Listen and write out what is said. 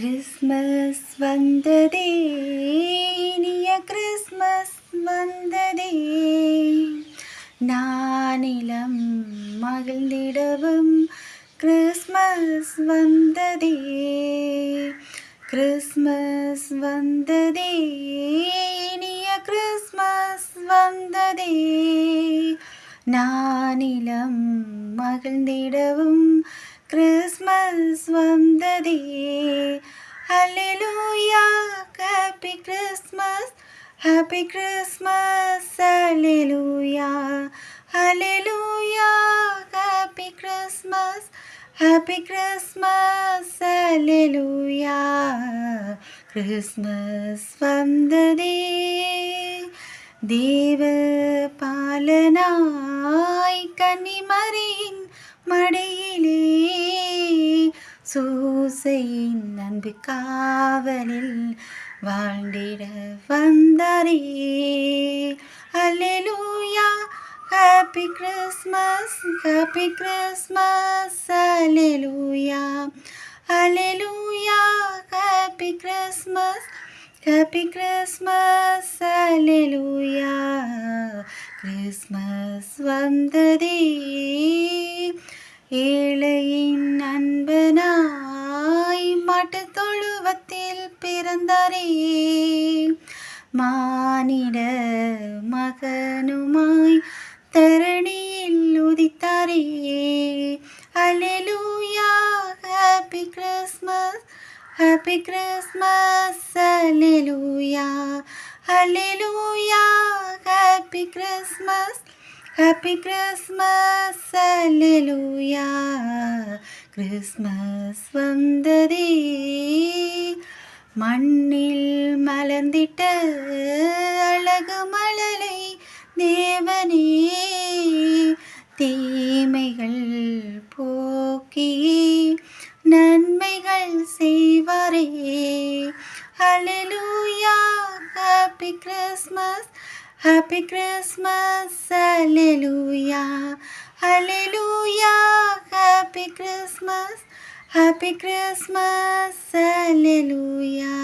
Christmas வந்ததே இனிய Christmas வந்ததே. நானிலம் மகிழ்ந்திடவும் கிறிஸ்மஸ் வந்ததே. கிறிஸ்மஸ் வந்ததே இனிய கிறிஸ்மஸ் வந்ததே. நானிலம் மகிழ்ந்திடவும் கிறிஸ்மஸ் வந்த கிறிஸ்மஸ் ஹாப்பி கிறிஸ்மஸ் ஹalleluya ஹalleluya ஹாப்பி கிறிஸ்மஸ் ஹாப்பி கிறிஸ்மஸ் ஹalleluya கிறிஸ்மஸ் வந்ததே. தேவ பாலனாய் கன்னிமரின் மடியிலே. சூசையின் அன்பு காவலில் வாழ்ந்திட வந்தாரே. அல்லேலூயா ஹாப்பி கிறிஸ்மஸ் ஹாப்பி கிறிஸ்மஸ் அல்லேலூயா அல்லேலூயா ஹாப்பி கிறிஸ்மஸ் ஹாப்பி கிறிஸ்மஸ் அல்லேலூயா கிறிஸ்மஸ் வந்ததே. ஏழையின் தொழுவத்தில் பிறந்தாரே. மானிட மகனுமாய் தரணியில் உதித்தாரே. அல்லேலூயா ஹாப்பி கிறிஸ்மஸ் ஹாப்பி கிறிஸ்மஸ் அல்லேலூயா அல்லேலூயா ஹாப்பி கிறிஸ்மஸ் ஹாப்பி கிறிஸ்மஸ் அல்லேலூயா கிறிஸ்மஸ் வந்ததே. மண்ணில் மலர்ந்திட்ட அழகு மலலை தேவனே தீமைகள் போக்கி நன்மைகள் செய்வாரே. ஹalleluya ஹாப்பி கிறிஸ்மஸ் ஹாப்பி கிறிஸ்மஸ் ஹalleluya ஹalleluya ஹாப்பி கிறிஸ்மஸ் ஹாப்பி கிறிஸ்மஸ் ஹalleluya